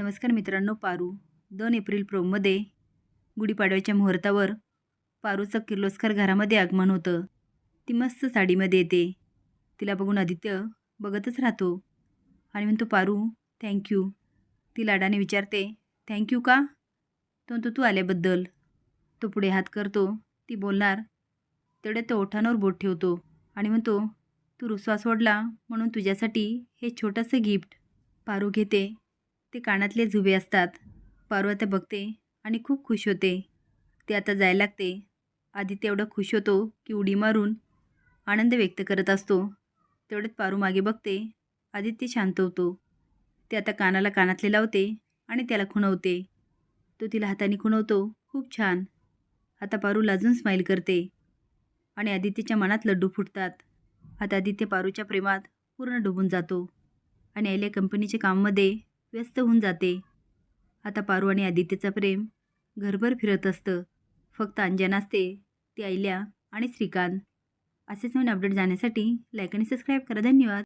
नमस्कार मित्रांनो पारू. दोन एप्रिल प्रोमध्ये गुढीपाडव्याच्या मुहूर्तावर पारूचं किर्लोस्कर घरामध्ये आगमन होतं. ती मस्त साडीमध्ये येते. तिला बघून आदित्य बघतच राहतो. आणि म्हणतो पारू थँक्यू ती लाडाने विचारते थँक्यू का? तो म्हणतो तू आल्याबद्दल. तो पुढे हात करतो. ती बोलणार तेवढ्या तो ओठांवर बोट ठेवतो. आणि म्हणतो तू रुसवा सोडला म्हणून तुझ्यासाठी हे छोटंसं गिफ्ट पारू घेते. ते कानातले झुबे असतात. पारू आता बघते आणि खूप खुश होते. ते आता जायला लागते. आधी एवढं खुश होतो की उडी मारून आनंद व्यक्त करत असतो. तेवढ्यात पारू मागे बघते. आदित्य शांत होतो. ते आता कानाला कानातले लावते आणि त्याला खुणवते. तो तिला हाताने खुणवतो. खूप छान. आता पारू लाजून स्माईल करते. आणि आदित्यच्या मनात लड्डू फुटतात. आता आदित्य पारूच्या प्रेमात पूर्ण डुबून जातो. आणि आयल्या कंपनीच्या काममध्ये व्यस्त होऊन जाते. आता पारू आणि आदित्यचं प्रेम घरभर फिरत असतं. फक्त अंजना असते ती आयल्या आणि श्रीकांत. असेच नवीन अपडेट जाण्यासाठी लाईक आणि सबस्क्राईब करा. धन्यवाद.